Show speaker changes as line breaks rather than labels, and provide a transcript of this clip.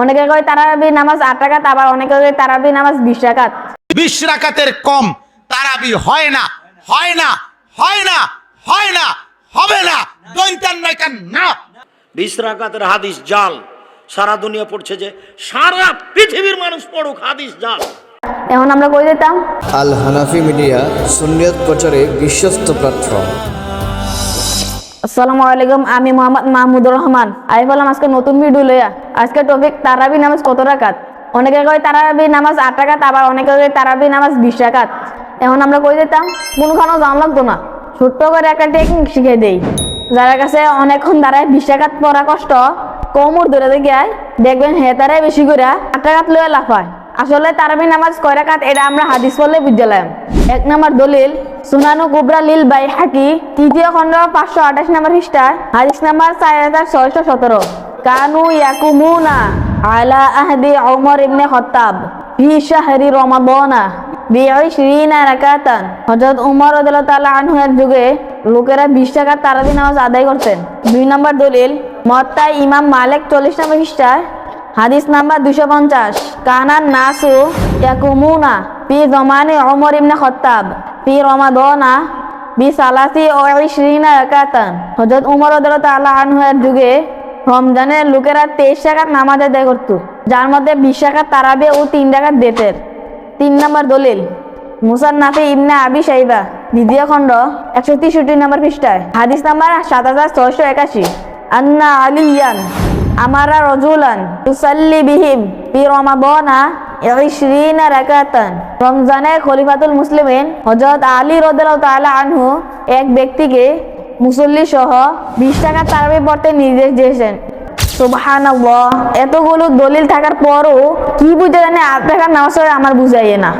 অনেকে কয় তারাবি নামাজ আট রাকাত আবার অনেকে কয় তারাবি নামাজ বিশ রাকাত।
বিশ রাকাতের কম তারাবি হয় না হয় না হয় না হয় না হবে না দৈন্তান নয়কান না।
বিশ রাকাতের হাদিস জাল। সারা দুনিয়া পড়ছে যে সারা পৃথিবীর মানুষ পড়ুক হাদিস জাল।
এখন আমরা কই দিতাম
আল হানাফি মিডিয়া সুন্নিয়ত প্রচারে বিশ্বস্ত প্ল্যাটফর্ম
আসসালামু আলাইকুম, আমি মোহাম্মদ মাহমুদুর রহমান। আমি বললাম, আজকে নতুন ভিডিও লইয়া, আজকে টপিক তারাবি নামাজ কত রাকাত? অনেকে কয় তারাবি নামাজ আট রাকাত, আবার অনেকে কয় তারাবি নামাজ বিশ রাকাত। এখন আমরা কই দিতাম কোনখানেও জান লাগতো না। ছোট্ট করে একটা টেকনিক শিখে দেই। যারা কাছে অনেকক্ষণ দাঁড়ায় বিশ রাকাত পড়া কষ্ট কমর ধরে দেখে দেখবেন হে তারাই বেশি করে আট রাকাত লইয়া লাফায়। আসলে তারাবি নামাজ কয় রাকাত? এটা আমরা হাদিস পড়লে বুঝলাম এক নম্বর দলিল, সুনানু কুবরা লিল বাই হাকি তৃতীয় খণ্ড, পাঁচশো আঠাশ নম্বর পৃষ্ঠা, হাদিস নাম্বার চার হাজার ছয়শো সতেরো। কানু ইয়াকুমুনা আলা আহদি ওমর ইবনে খত্তাব ফি শাহরি রমাদানা যুগে লোকেরা 20 টাকা তারাবি নামাজ আদায় করতেন। দুই নম্বর দলিল মত্তায় ইমাম মালিক 40 নম্বর পৃষ্ঠায় হাদিস নাম্বার দুশো পঞ্চাশ। কানান নাসু ইয়াকুমুনা ফি জমানে ওমর ইবনে খত্তাব ফি রমাদানা বি সালাসি ও ইশরিনা রাকাতান। হযরত উমর রাদিয়াল্লাহু তাআলা আনহু এর যুগে রমজানের লোকেরা তেইশ টাকার নামাজ আদায় করত, যার মধ্যে বিশ টাকা তারাবে ও তিন টাকার দেতের তিন নম্বর দলিল, মুসান্নাফি ইবনে আবি সাইবা দ্বিতীয় খণ্ড, একশো তেষট্টি নম্বর পৃষ্ঠায়। হাদিস নাম্বার সাত হাজার ছয়শো একাশি। আন্না আলিয়ান আমারা রজুলান তুসাল্লি বিহিম ফি রমাদানা ইশরিনা রাকাতান রমজানের খলিফাতুল মুসলিমিন হযরত আলী রাদিয়াল্লাহু তাআলা আনহু এক ব্যক্তিকে মুসল্লি সহ বিশ টাকা তারাবি পড়তে নির্দেশ দিয়েছেন। সুবহানাল্লাহ, এতগুলো দলিল থাকার পরও কি বুঝে জানে টাকার নামাজ আমার বুঝাইয়ে না।